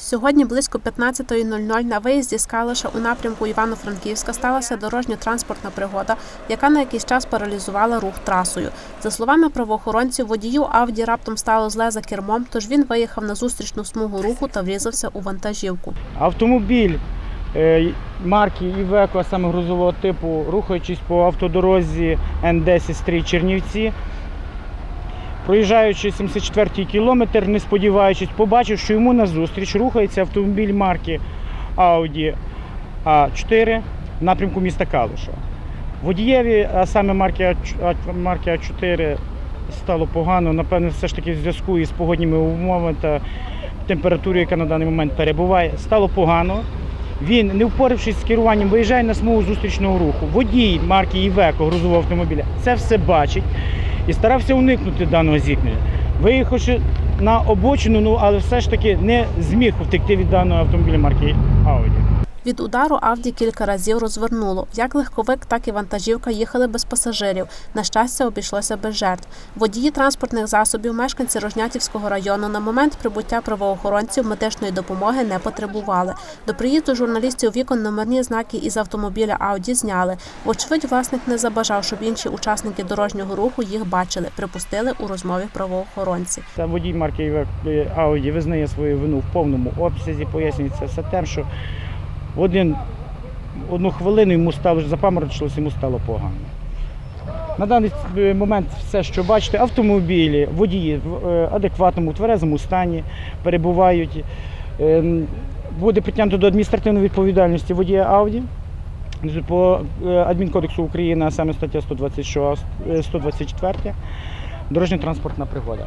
Сьогодні близько 15.00 на виїзді з Калиша у напрямку Івано-Франківська сталася дорожньо-транспортна пригода, яка на якийсь час паралізувала рух трасою. За словами правоохоронців, водію Авді раптом стало зле за кермом, тож він виїхав на зустрічну смугу руху та врізався у вантажівку. Автомобіль е, марки Івеко, саме грузового типу, рухаючись по автодорозі Н10 Стрій Чернівці, проїжджаючи 74-й кілометр, не сподіваючись, побачив, що йому назустріч рухається автомобіль марки Audi А4 в напрямку міста Калуша. Водієві, а саме марки А- А- марки А4 стало погано, напевно, все ж таки в зв'язку із погодніми умовами та температурою, яка на даний момент перебуває, стало погано. Він, не впоравшись з керуванням, виїжджає на смугу зустрічного руху. Водій марки Івеко грузового автомобіля це все бачить і старався уникнути даного зіткнення. Виїхавши на обочину, ну але все ж таки не зміг втекти від даного автомобіля марки Audi. Від удару Авді кілька разів розвернуло. Як легковик, так і вантажівка їхали без пасажирів. На щастя, обійшлося без жертв. Водії транспортних засобів, мешканці Рожнятівського району на момент прибуття правоохоронців медичної допомоги не потребували. До приїзду журналістів вікон номерні знаки із автомобіля Ауді зняли. Вочевидь, власник не забажав, щоб інші учасники дорожнього руху їх бачили. Припустили у розмові правоохоронці. Та водій марки Audi визнає свою вину в повному обсязі. Пояснюється все тим, що один, одну хвилину йому стало запаморочилось, йому стало погано. На даний е, момент все, що бачите, автомобілі, водії в е, адекватному, тверезому стані перебувають. Ем, Буде притягнуто до адміністративної відповідальності водія Ауді по е, адмінкодексу України, а саме стаття 126, е, 124, дорожньо-транспортна пригода.